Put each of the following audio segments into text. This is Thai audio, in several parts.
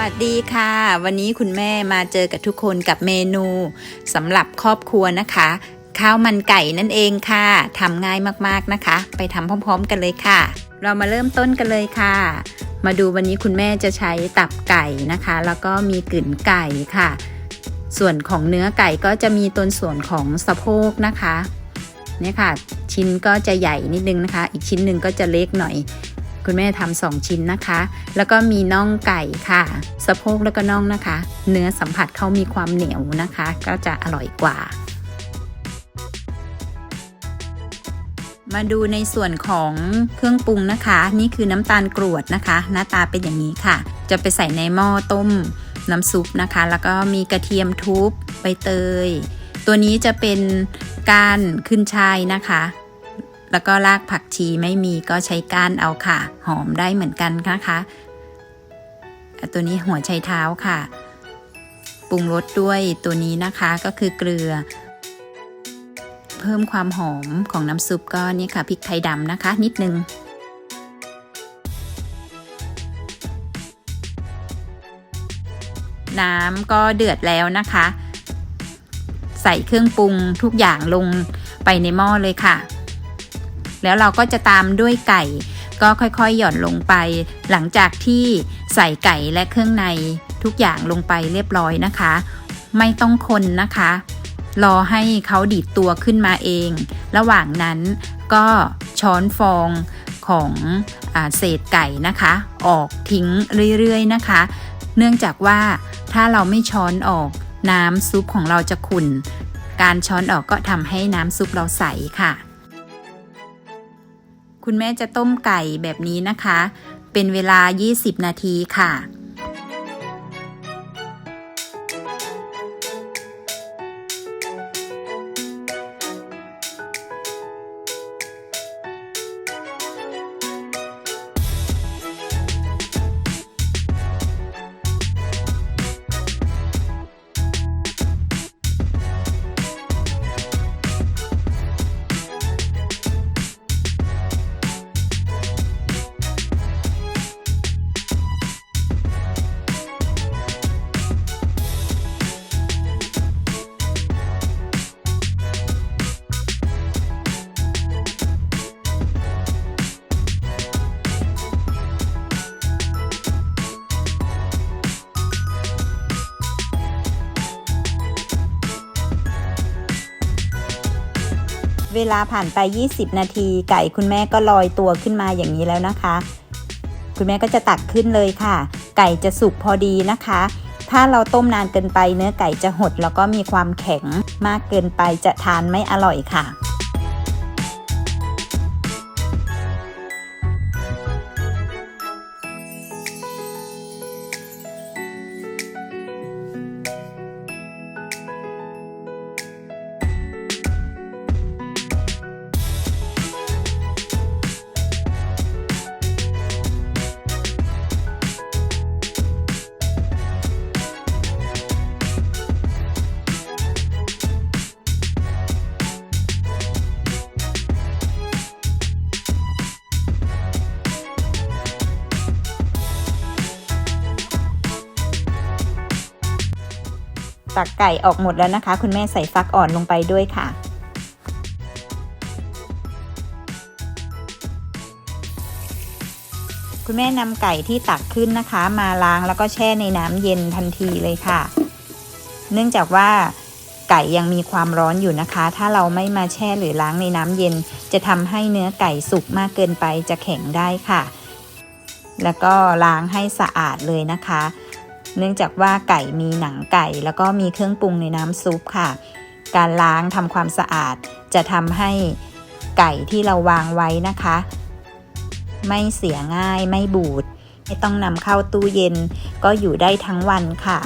สวัสดีค่ะ วันนี้คุณแม่มาเจอกับทุกคนกับเมนูสำหรับครอบครัวนะคะ ข้าวมันไก่นั่นเองค่ะทำง่ายมากๆนะคะ ไปทำพร้อมๆกันเลยค่ะ เรามาเริ่มต้นกันเลยค่ะ มาดูวันนี้คุณแม่จะใช้ตับไก่นะคะ แล้วก็มีกลิ่นไก่ค่ะ ส่วนของเนื้อไก่ก็จะมีต้นส่วนของสะโพกนะคะเนี่ยค่ะ ชิ้นก็จะใหญ่นิดนึงนะคะ อีกชิ้นหนึ่งก็จะเล็กหน่อย คุณแม่ทำสองชิ้นนะคะ แล้วก็มีน่องไก่ค่ะ สะโพกแล้วก็น่องนะคะ เนื้อสัมผัสเขามีความเหนียวนะคะ ก็จะอร่อยกว่า มาดูในส่วนของเครื่องปรุงนะคะ นี่คือน้ำตาลกรวดนะคะ หน้าตาเป็นอย่างนี้ค่ะ จะไปใส่ในหม้อต้มน้ำซุปนะคะ แล้วก็มีกระเทียมทุบใบเตย ตัวนี้จะเป็นก้านขึ้นช่ายนะคะ แล้วก็รากผักชีไม่มีก็ใช้ก้านเอาค่ะ หอมได้เหมือนกันนะคะตัวนี้หัวไชเท้าค่ะปรุงรสด้วยตัวนี้นะคะก็คือเกลือ เพิ่มความหอมของน้ำซุปก็นี่ค่ะพริกไทยดำนะคะ นิดนึงน้ำก็เดือดแล้วนะคะ ใส่เครื่องปรุงทุกอย่างลงไปในหม้อเลยค่ะ แล้วเราก็จะตามด้วยไก่ ก็ค่อยๆหย่อนลงไป หลังจากที่ใส่ไก่และเครื่องในทุกอย่างลงไปเรียบร้อยนะคะ ไม่ต้องคนนะคะ รอให้เขาดีดตัวขึ้นมาเอง ระหว่างนั้นก็ช้อนฟองของอเศษไก่นะคะ ออกทิ้งเรื่อยๆนะคะ เนื่องจากว่าถ้าเราไม่ช้อนออกน้ำซุปของเราจะขุ่น การช้อนออกก็ทำให้น้ำซุปเราใสค่ะ คุณแม่จะต้มไก่แบบนี้นะคะ เป็นเวลา 20 นาทีค่ะ เวลาผ่านไป 20 นาที ไก่คุณแม่ก็ลอยตัวขึ้นมาอย่างนี้แล้วนะคะ คุณแม่ก็จะตักขึ้นเลยค่ะ ไก่จะสุกพอดีนะคะ ถ้าเราต้มนานเกินไปเนื้อไก่จะหด แล้วก็มีความแข็งมากเกินไปจะทานไม่อร่อยค่ะ ตักไก่ออกหมดแล้วนะคะ คุณแม่ใส่ฟักอ่อนลงไปด้วยค่ะ คุณแม่นำไก่ที่ตักขึ้นนะคะ มาล้างแล้วก็แช่ในน้ำเย็นทันทีเลยค่ะ เนื่องจากว่าไก่ยังมีความร้อนอยู่นะคะ ถ้าเราไม่มาแช่หรือล้างในน้ำเย็น จะทำให้เนื้อไก่สุกมากเกินไปจะแข็งได้ค่ะ แล้วก็ล้างให้สะอาดเลยนะคะ เนื่องจากว่าไก่มีหนังไก่ แล้วก็มีเครื่องปรุงในน้ำซุปค่ะ การล้างทำความสะอาดจะทำให้ไก่ที่เราวางไว้นะคะ ไม่เสียง่ายไม่บูด ไม่ต้องนำเข้าตู้เย็นก็อยู่ได้ทั้งวันค่ะ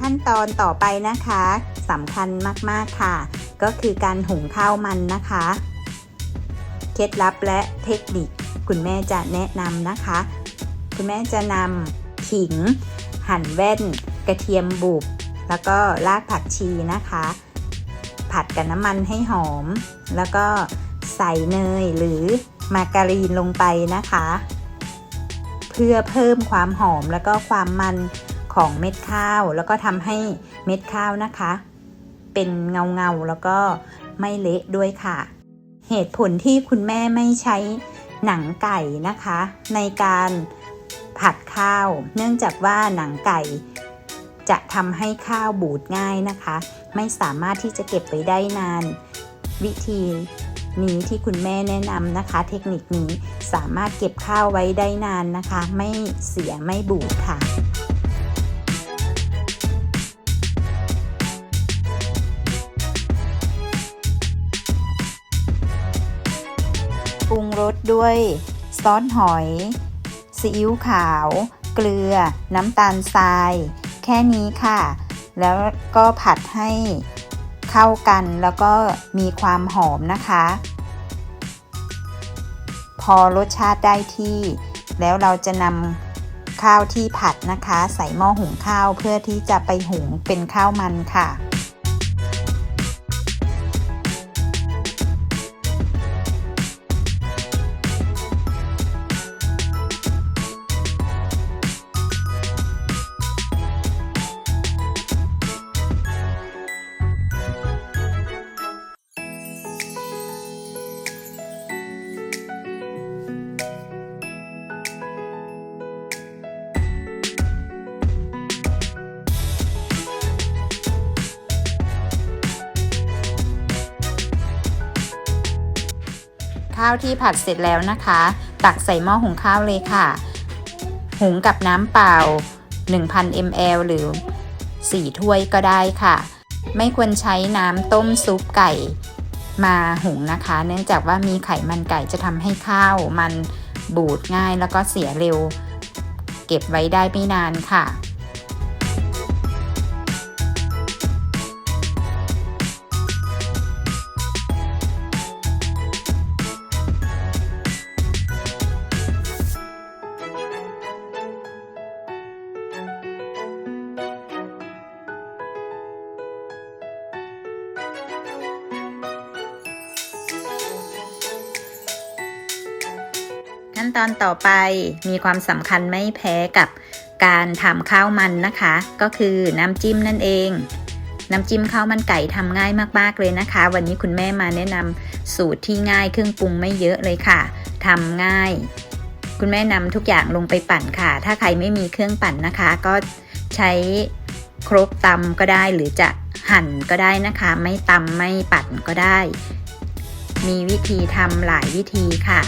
ขั้นตอนต่อไปนะคะสำคัญมากๆค่ะ ก็คือการหุงข้าวมันนะคะ เคล็ดลับและเทคนิคคุณแม่จะแนะนำนะคะ คุณแม่จะนำ ขิง หั่นแว่น กระเทียมบุบ แล้วก็รากผักชีนะคะ ผัดกับน้ำมันให้หอม แล้วก็ใส่เนยหรือมาการีนลงไปนะคะ เพื่อเพิ่มความหอมแล้วก็ความมันของเม็ดข้าว แล้วก็ทำให้เม็ดข้าวนะคะ เป็นเงาเงาแล้วก็ไม่เละด้วยค่ะ เหตุผลที่คุณแม่ไม่ใช้หนังไก่นะคะ ในการ ผัดข้าว เนื่องจากว่าหนังไก่ จะทำให้ข้าวบูดง่ายนะคะ ไม่สามารถที่จะเก็บไว้ได้นาน วิธีนี้ที่คุณแม่แนะนำนะคะ เทคนิคนี้สามารถเก็บข้าวไว้ได้นานนะคะ ไม่เสียไม่บูดค่ะปรุงรสด้วยซอสหอย ซีอิ๊วขาว เกลือ น้ำตาลทราย แค่นี้ค่ะ แล้วก็ผัดให้เข้ากันแล้วก็มีความหอมนะคะ พอรสชาติได้ที่ แล้วเราจะนำข้าวที่ผัดนะคะ ใส่หม้อหุงข้าวเพื่อที่จะไปหุงเป็นข้าวมันค่ะาวที่ผัดเสร็จแล้วนะคะ ตักใส่หม้อหุงข้าวเลยค่ะ หุงกับน้ำเปล่า 1,000 ml หรือ 4 ถ้วยก็ได้ค่ะ ไม่ควรใช้น้ำต้มซุปไก่มาหุงนะคะ เนื่องจากว่ามีไขมันไก่จะทำให้ข้าว มันบูดง่ายแล้วก็เสียเร็ว เก็บไว้ได้ไม่นานค่ะ ขั้นตอนต่อไปมีความสำคัญไม่แพ้กับการทำข้าวมันนะคะ ก็คือน้ำจิ้มนั่นเอง น้ำจิ้มข้าวมันไก่ทำง่ายมากๆเลยนะคะ วันนี้คุณแม่มาแนะนำสูตรที่ง่ายเครื่องปรุงไม่เยอะเลยค่ะทำง่าย คุณแม่นำทุกอย่างลงไปปั่นค่ะ ถ้าใครไม่มีเครื่องปั่นนะคะ ก็ใช้ครกตำก็ได้หรือจะหั่นก็ได้นะคะ ไม่ตำไม่ปั่นก็ได้ มีวิธีทำหลายวิธีค่ะ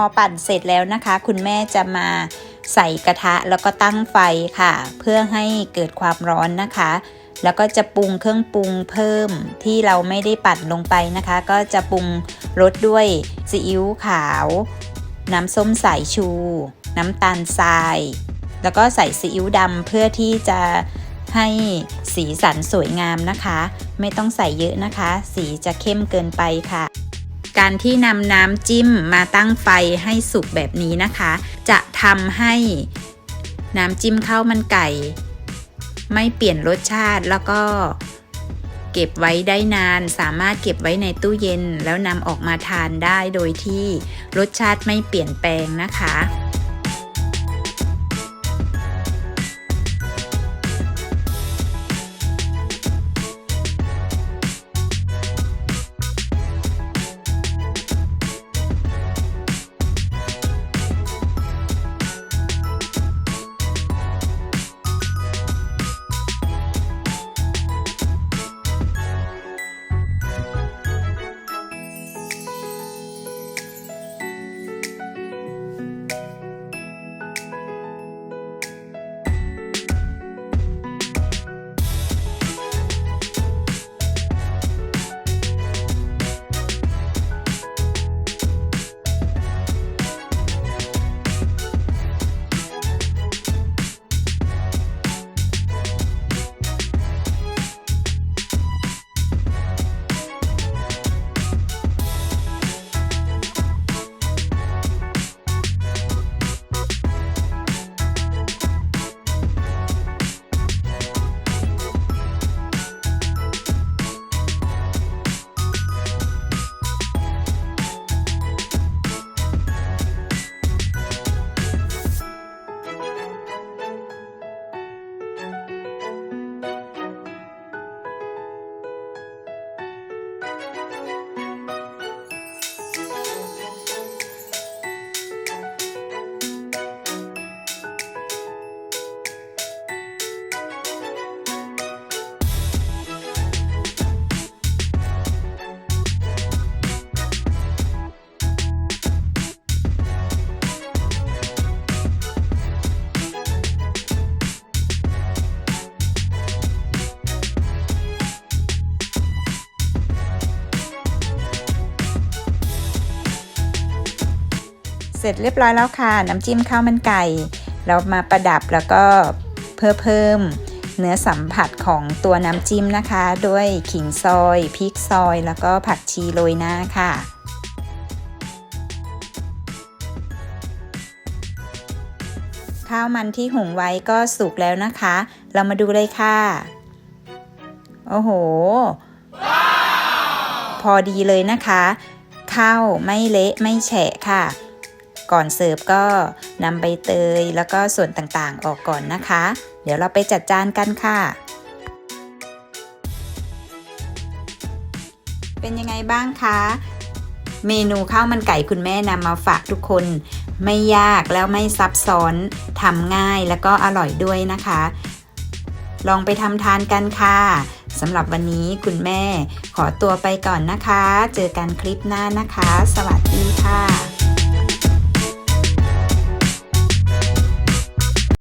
อปั่นเสร็จแล้วนะคะ คุณแม่จะมาใส่กระทะแล้วก็ตั้งไฟค่ะ เพื่อให้เกิดความร้อนนะคะ แล้วก็จะปรุงเครื่องปรุงเพิ่มที่เราไม่ได้ปั่นลงไปนะคะ ก็จะปรุงรสด้วยซีอิ๊วขาว น้ำส้มสายชู น้ำตาลทราย แล้วก็ใส่ซีอิ๊วดำเพื่อที่จะให้สีสันสวยงามนะคะ ไม่ต้องใส่เยอะนะคะ สีจะเข้มเกินไปค่ะ การที่นำน้ำจิ้มมาตั้งไฟให้สุกแบบนี้นะคะ จะทำให้น้ำจิ้มข้าวมันไก่ ไม่เปลี่ยนรสชาติแล้วก็เก็บไว้ได้นานสามารถเก็บไว้ในตู้เย็น แล้วนำออกมาทานได้โดยที่รสชาติไม่เปลี่ยนแปลงนะคะ ร็จเรียบร้อยแล้วค่ะ น้ำจิ้มข้าวมันไก่ เรามาประดับแล้วก็เพื่อเพิ่มเนื้อสัมผัสของตัวน้ำจิ้มนะคะ ด้วยขิงซอยพริกซอย แล้วก็ผักชีโรยหน้าค่ะข้าวมันที่หุงไว้ก็สุกแล้วนะคะ เรามาดูเลยค่ะ โอ้โห พอดีเลยนะคะ ข้าวไม่เละไม่แฉะค่ะ ก่อนเสิร์ฟก็นำใบเตยแล้วก็ส่วนต่างๆ ออกก่อนนะคะ เดี๋ยวเราไปจัดจานกันค่ะ เป็นยังไงบ้างคะเมนูข้าวมันไก่คุณแม่นำมาฝากทุกคน ไม่ยากแล้วไม่ซับซ้อนทำง่ายแล้วก็อร่อยด้วยนะคะ ลองไปทำทานกันค่ะสำหรับวันนี้คุณแม่ขอตัวไปก่อนนะคะ เจอกันคลิปหน้านะคะ สวัสดีค่ะ